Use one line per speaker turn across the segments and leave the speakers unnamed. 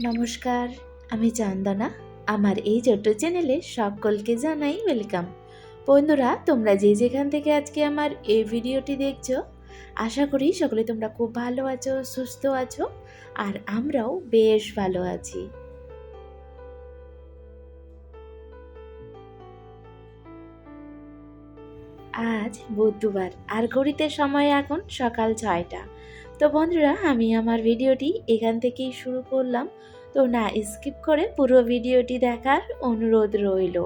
নমস্কার, আমি চন্দনা। আমার এই ছোট্ট চ্যানেলে সকলকে জানাই ওয়েলকাম। বন্ধুরা, তোমরা যে যেখান থেকে আজকে আমার এই ভিডিওটি দেখছ, আশা করি সকলে তোমরা খুব ভালো আছো, সুস্থ আছো, আর আমরাও বেশ ভালো আছি। আজ বুধবার, আর ঘড়িতে সময় এখন সকাল ছয়টা। তো বন্ধুরা, আমি আমার ভিডিওটি এখান থেকেই শুরু করলাম। তো না স্কিপ করে পুরো ভিডিওটি দেখার অনুরোধ রইল।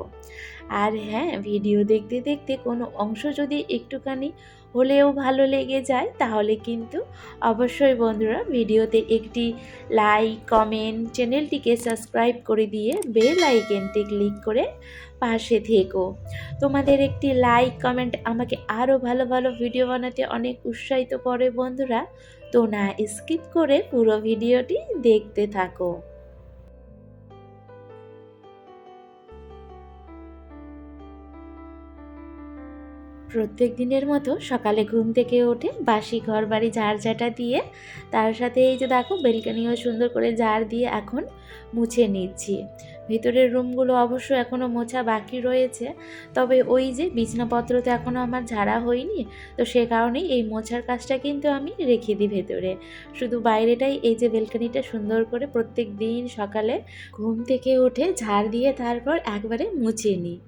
আর হ্যাঁ ভিডিও দেখতে দেখতে কোনো অংশ যদি একটুখানি হলেও ভালো লেগে যায়, তাহলে কিন্তু অবশ্যই বন্ধুরা ভিডিওতে একটি লাইক কমেন্ট চ্যানেলটিকে সাবস্ক্রাইব করে দিয়ে বেল আইকনটি ক্লিক করে পাশে থেকো। তোমাদের একটি লাইক কমেন্ট আমাকে আরও ভালো ভালো ভিডিও বানাতে অনেক উৎসাহিত করে বন্ধুরা। তো না স্কিপ করে পুরো ভিডিওটি দেখতে থাকো। প্রত্যেক দিনের মতো সকালে ঘুম থেকে উঠে বাসি ঘর বাড়ি ঝাড় ঝাঁটা দিয়ে তার সাথে এই যে দেখো বেলকানিও সুন্দর করে ঝাড় দিয়ে এখন মুছে নিচ্ছি। ভেতরের রুমগুলো অবশ্য এখনও মোছা বাকি রয়েছে, তবে ওই যে বিছনাপত্র তো এখনও আমার ঝাড়া হয়নি, তো সে কারণেই এই মোছার কাজটা কিন্তু আমি রেখে দিই ভেতরে। শুধু বাইরেটাই এই যে বেলকানিটা সুন্দর করে প্রত্যেক দিন সকালে ঘুম থেকে উঠে ঝাড় দিয়ে তারপর একবারে মুছে নিই।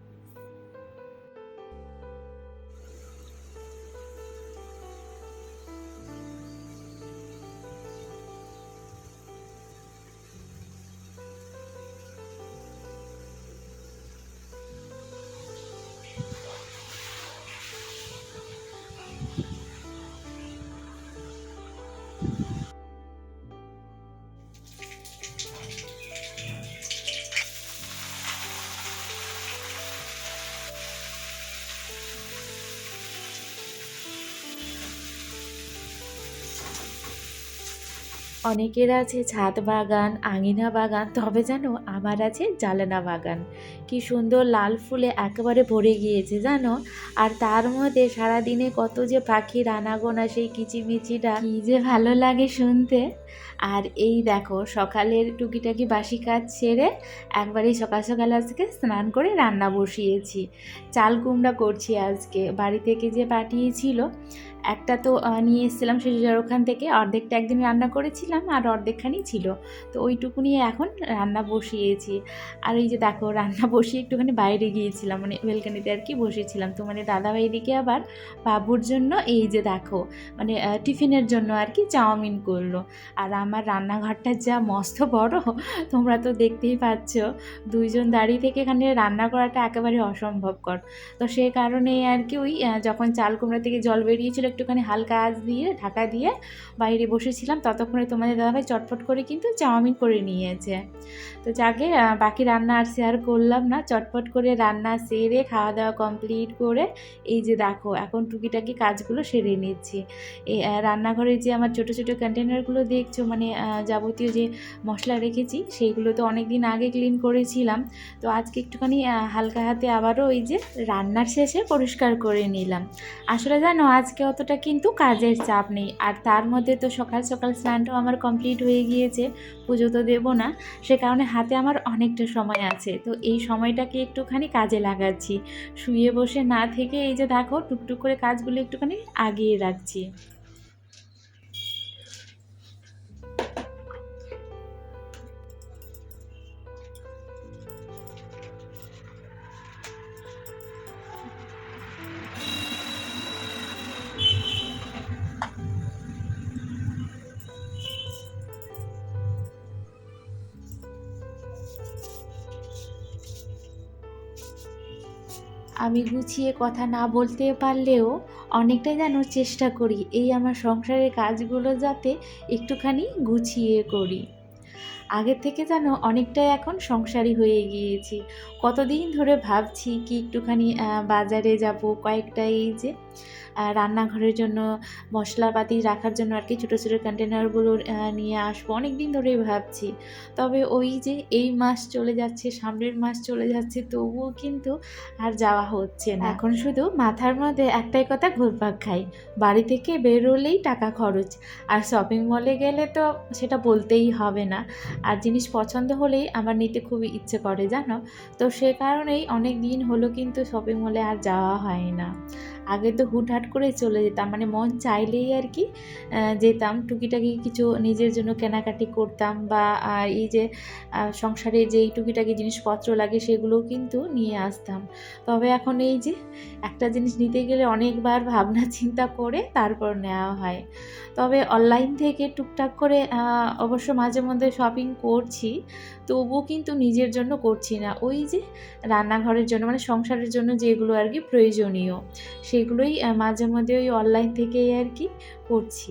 অনেকের আছে ছাদ বাগান আঙিনা বাগান তবে জানো আমার আছে জালানা বাগান। কি সুন্দর লাল ফুলে একেবারে ভরে গিয়েছে জানো? আর তার মধ্যে সারাদিনে কত যে পাখির আনাগোনা সেই কিচিমিচিটা। কি যে ভালো লাগে শুনতে। আর এই দেখো সকালের টুকিটাকি বাসি কাজ সেরে একবারেই সকাল সকাল আজকে স্নান করে রান্না বসিয়েছি। চাল কুমড়া করছি আজকে বাড়ি থেকে যে পাঠিয়েছিল একটা তো নিয়ে এসেছিলাম শেষের ওখান থেকে অর্ধেকটা একদিন রান্না করেছিলাম। আর অর্ধেকখানি ছিল। তো ওইটুকু নিয়ে এখন রান্না বসিয়েছি। আর এই যে দেখো, রান্না বসিয়ে একটুখানি বাইরে গিয়েছিলাম মানে ওয়েলকানিতে আর কি বসেছিলাম। তো মানে দাদাভাই দিকে আবার বাবুর জন্য এই যে দেখো মানে টিফিনের জন্য আর কি চাউমিন করল। আর আমার রান্নাঘরটা যা মস্ত বড়, তোমরা তো দেখতেই পাচ্ছ, দুইজন দাঁড়িয়ে থেকে এখানে রান্না করাটা একেবারে অসম্ভবকর। তো সে কারণে আর কি ওই যখন চাল কুমড়া থেকে জল বেরিয়েছিল একটুখানি হালকা আঁচ দিয়ে, ঢাকা দিয়ে বাইরে বসেছিলাম, ততক্ষণে তোমাদের দাদাভাই চটপট করে কিন্তু চাউমিন করে নিয়েছে। তো যাকে বাকি রান্না আর শেয়ার করলাম না, চটপট করে রান্না সেরে খাওয়া দাওয়া কমপ্লিট করে এই যে দেখো, এখন টুকিটাকি কাজগুলো সেরে নিচ্ছি। এই রান্নাঘরে যে আমার ছোটো ছোটো কন্টেনারগুলো দেখছ মানে যাবতীয় যে মশলা রেখেছি, সেইগুলো তো অনেক দিন আগে ক্লিন করেছিলাম। তো আজকে একটুখানি হালকা হাতে আবারও ওই যে রান্নার শেষে পরিষ্কার করে নিলাম। আসলে জানো, আজকে অতটা কিন্তু কাজের চাপ নেই, আর তার মধ্যে তো সকাল সকাল স্নানটাও আমার কমপ্লিট হয়ে গিয়েছে, পুজো তো দেবো না, সে কারণে হাতে আমার অনেকটা সময় আছে। তো এই সময়টাকে একটুখানি কাজে লাগাচ্ছি। শুয়ে বসে না থেকে এই যে দেখো টুকটুক করে কাজগুলো একটুখানি আগিয়ে রাখছি। আমি গুছিয়ে কথা না বলতে পারলেও অনেকটাই যেন চেষ্টা করি এই আমার সংসারের কাজগুলো যাতে একটুখানি গুছিয়ে করি। আগে থেকে যেন অনেকটাই এখন সংসারী হয়ে গিয়েছি। কতদিন ধরে ভাবছি কি একটুখানি বাজারে যাব, কয়েকটা এই যে রান্নাঘরের জন্য মশলাপাতি রাখার জন্য আর কি ছোটো ছোটো কন্টেনারগুলো নিয়ে আসব। অনেক দিন ধরেই ভাবছি। তবে ওই যে এই মাস চলে যাচ্ছে, সামনের মাস চলে যাচ্ছে, তবুও কিন্তু আর যাওয়া হচ্ছে না। এখন শুধু মাথার মধ্যে একটাই কথা, ঘুরপাক খাই। বাড়ি থেকে বেরোলেই টাকা খরচ। আর শপিং মলে গেলে তো সেটা বলতেই হবে না। আর জিনিস পছন্দ হলেই আমার নিতে খুবই ইচ্ছে করে, জানো? তো সে কারণেই অনেক দিন হলো কিন্তু শপিং মলে আর যাওয়া হয় না। আগে তো হুটহাট করে চলে যেতাম মানে মন চাইলেই আর কি যেতাম। টুকিটাকি কিছু নিজের জন্য কেনাকাটি করতাম বা এই যে সংসারে যেই টুকিটাকি জিনিসপত্র লাগে সেগুলোও কিন্তু নিয়ে আসতাম। তবে এখন এই যে, একটা জিনিস নিতে গেলে অনেকবার ভাবনা চিন্তা করে তারপর নেওয়া হয়। তবে অনলাইন থেকে টুকটাক করে অবশ্য মাঝে মধ্যে শপিং করছি, তবুও কিন্তু নিজের জন্য করছি না। ওই যে, রান্নাঘরের জন্য মানে সংসারের জন্য যেগুলো আর কি প্রয়োজনীয় সেগুলোই মাঝে মাঝে মধ্যে ওই অনলাইন থেকেই আর কি করছি।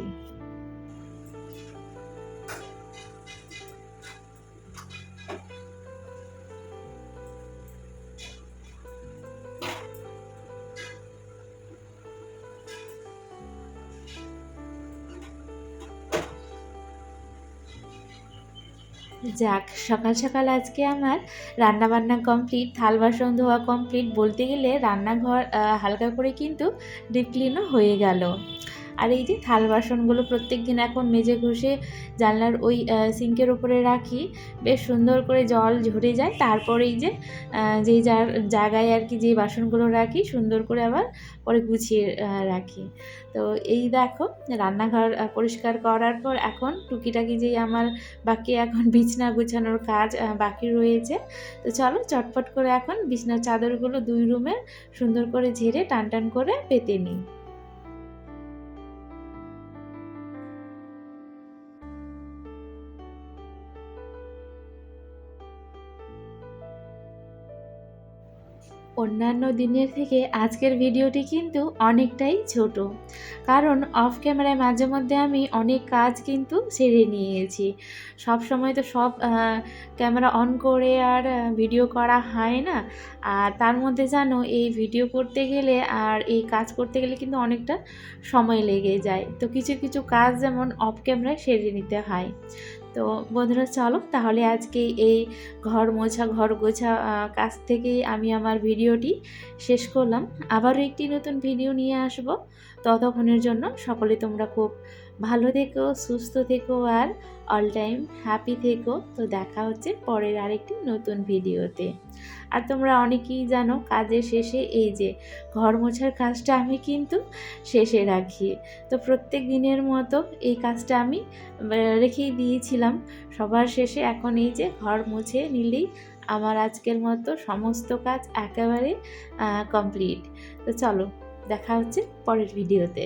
যাক, সকাল সকাল আজকে আমার রান্না বান্না কমপ্লিট থাল বাসন ধোয়া কমপ্লিট বলতে গেলে রান্নাঘর হালকা করে কিন্তু ডিপ ক্লিনও হয়ে গেল। আর এই যে থাল বাসনগুলো প্রত্যেক দিন এখন মেজে ঘষে জানলার ওই সিঙ্কের ওপরে রাখি। বেশ সুন্দর করে জল ঝরে যায়। তারপরে এই যে যেই যার জায়গায় আর কি যে বাসনগুলো রাখি, সুন্দর করে আবার পরে গুছিয়ে রাখি। তো এই দেখো, রান্নাঘর পরিষ্কার করার পর এখন টুকিটাকি যেই আমার বাকি এখন বিছনা গুছানোর কাজ বাকি রয়েছে। তো চলো চটপট করে এখন বিছনার চাদরগুলো দুই রুমে সুন্দর করে ঝেড়ে টান টান করে পেতে নিই। অন্যান্য দিনের থেকে আজকের ভিডিওটি কিন্তু অনেকটাই ছোট। কারণ অফ ক্যামেরায় মাঝে মধ্যে আমি অনেক কাজ কিন্তু সেরে নিয়েছি। সব সময় তো সব ক্যামেরা অন করে আর ভিডিও করা হয় না। আর তার মধ্যে জানো, এই ভিডিও করতে গেলে আর এই কাজ করতে গেলে কিন্তু অনেকটা সময় লেগে যায়। তো কিছু কিছু কাজ যেমন অফ ক্যামেরায় সেরে নিতে হয়। তো বন্ধুরা, চলো তাহলে আজকে এই ঘর মোছা, ঘর গোছা কাজ থেকে আমি আমার ভিডিওটি শেষ করলাম। আবারও একটি নতুন ভিডিও নিয়ে আসব। ততক্ষণের জন্য সকলে তোমরা খুব ভালো থেকো, সুস্থ থেকো আর অল টাইম হ্যাপি থেকো। তো দেখা হচ্ছে পরের আরেকটি নতুন ভিডিওতে। আর তোমরা অনেকেই জানো কাজের শেষে এই যে ঘর মোছার কাজটা আমি কিন্তু শেষে রাখি। তো প্রত্যেক দিনের মতো এই কাজটা আমি রেখেই দিয়েছিলাম। সবার শেষে এখন এই যে ঘর মুছে নিলেই আমার আজকের মতো সমস্ত কাজ একেবারে কমপ্লিট তো চলো, দেখা হচ্ছে পরের ভিডিওতে।